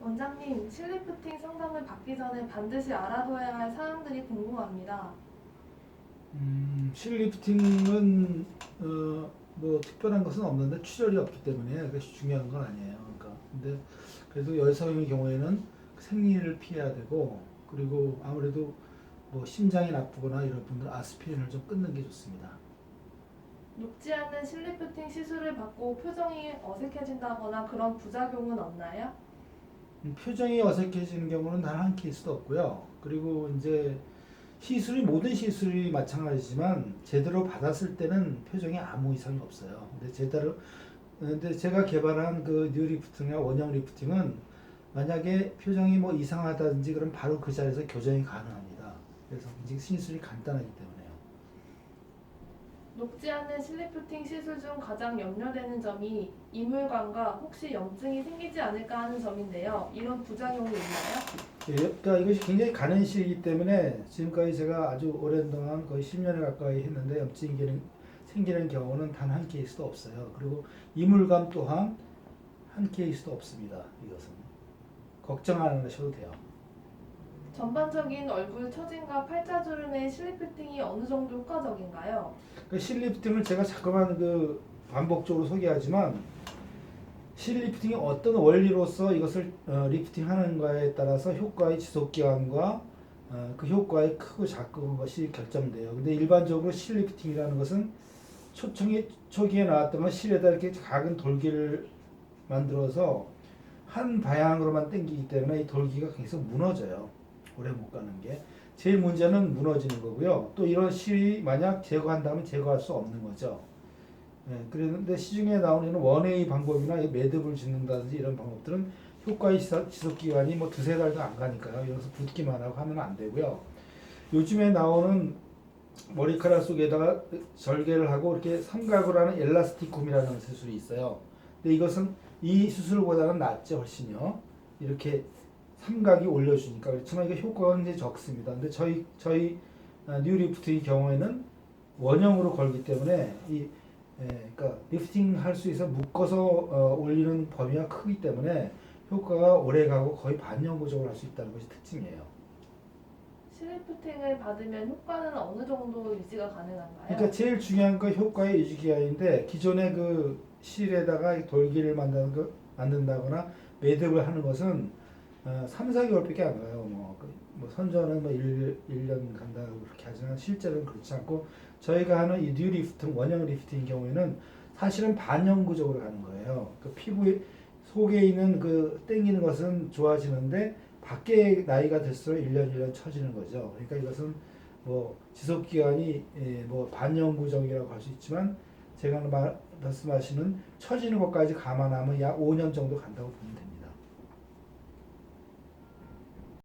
원장님, 실리프팅 상담을 받기 전에 반드시 알아둬야 할 사항들이 궁금합니다. 음, 실리프팅은 어, 뭐 특별한 것은 없는데 출혈이 없기 때문에 그것이 중요한 건 아니에요. 그러니까 근데 그래도 여성의 경우에는 생리를 피해야 되고 그리고 아무래도 뭐 심장이 나쁘거나 이런 분들 아스피린을 좀 끊는 게 좋습니다. 녹지 않는 실리프팅 시술을 받고 표정이 어색해진다거나 그런 부작용은 없나요? 음, 표정이 어색해지는 경우는 단 한 케이스도 없고요. 그리고 이제 시술이 모든 시술이 마찬가지지만 제대로 받았을 때는 표정에 아무 이상이 없어요. 근데 제대로 근데 제가 개발한 그 뉴리프팅이나 원형 리프팅은 만약에 표정이 뭐 이상하다든지 그럼 바로 그 자리에서 교정이 가능합니다. 그래서 시술이 간단하기 때문에요. 녹지 않는 실리프팅 시술 중 가장 염려되는 점이 이물감과 혹시 염증이 생기지 않을까 하는 점인데요. 이런 부작용이 있나요? 예, 그러니까 이것이 굉장히 가는 시이기 때문에 지금까지 제가 아주 오랜 동안 거의 10년에 가까이 했는데 염증이 생기는, 생기는 경우는 단 한 케이스도 없어요. 그리고 이물감 또한 한 케이스도 없습니다. 이것은 걱정 안 하셔도 돼요. 전반적인 얼굴 처짐과 팔자주름의 실리프팅이 어느 정도 효과적인가요? 그 실리프팅을 제가 자꾸만 그 반복적으로 소개하지만 실리프팅이 어떤 원리로서 이것을 어, 리프팅하는가에 따라서 효과의 지속 기간과 어, 그 효과의 크고 작은 것이 결정돼요. 근데 일반적으로 실리프팅이라는 것은 초청이 초기에 나왔던 건 실에다 이렇게 작은 돌기를 만들어서 한 방향으로만 당기기 때문에 이 돌기가 계속 무너져요. 오래 못 가는 게. 제일 문제는 무너지는 거고요. 또 이런 실이 만약 제거한다면 제거할 수 없는 거죠. 예, 그런데 시중에 나오는 원웨이 방법이나 이 매듭을 짓는다든지 이런 방법들은 효과의 지속- 지속 기간이 뭐 두세 달도 안 가니까요. 여기서 붓기만 하고 하면 안 되고요. 요즘에 나오는 머리카락 속에다가 절개를 하고 이렇게 삼각으로 하는 엘라스티쿰이라는 수술이 있어요. 근데 이것은 이 수술보다는 낫죠, 훨씬요. 이렇게 삼각이 올려주니까 그렇지만 이게 효과가 굉장히 적습니다. 근데 저희 저희 아, 뉴리프트의 경우에는 원형으로 걸기 때문에 이 예, 그러니까 리프팅 할 수 있어 묶어서 어, 올리는 범위가 크기 때문에 효과가 오래 가고 거의 반영구적으로 할 수 있다는 것이 특징이에요. 실리프팅을 받으면 효과는 어느 정도 유지가 가능한가요? 그러니까 제일 중요한 건 효과의 유지 기간인데 기존의 그 실에다가 돌기를 만드는 거, 만든다거나 매듭을 하는 것은 어, 3, 4개월밖에 안 가요. 뭐, 그, 뭐 선전은 뭐 1, 1년 간다고 그렇게 하지만 실제로는 그렇지 않고 저희가 하는 이 뉴 리프팅, 원형 리프팅의 경우에는 사실은 반영구적으로 가는 거예요. 그 피부에 속에 있는 그 땡기는 것은 좋아지는데 밖에 나이가 들수록 1년 1년 처지는 거죠. 그러니까 이것은 뭐 지속 기간이 예, 뭐 반영구적이라고 할 수 있지만 제가 말- 말씀하시는 처지는 것까지 감안하면 약 5년 정도 간다고 보면 됩니다.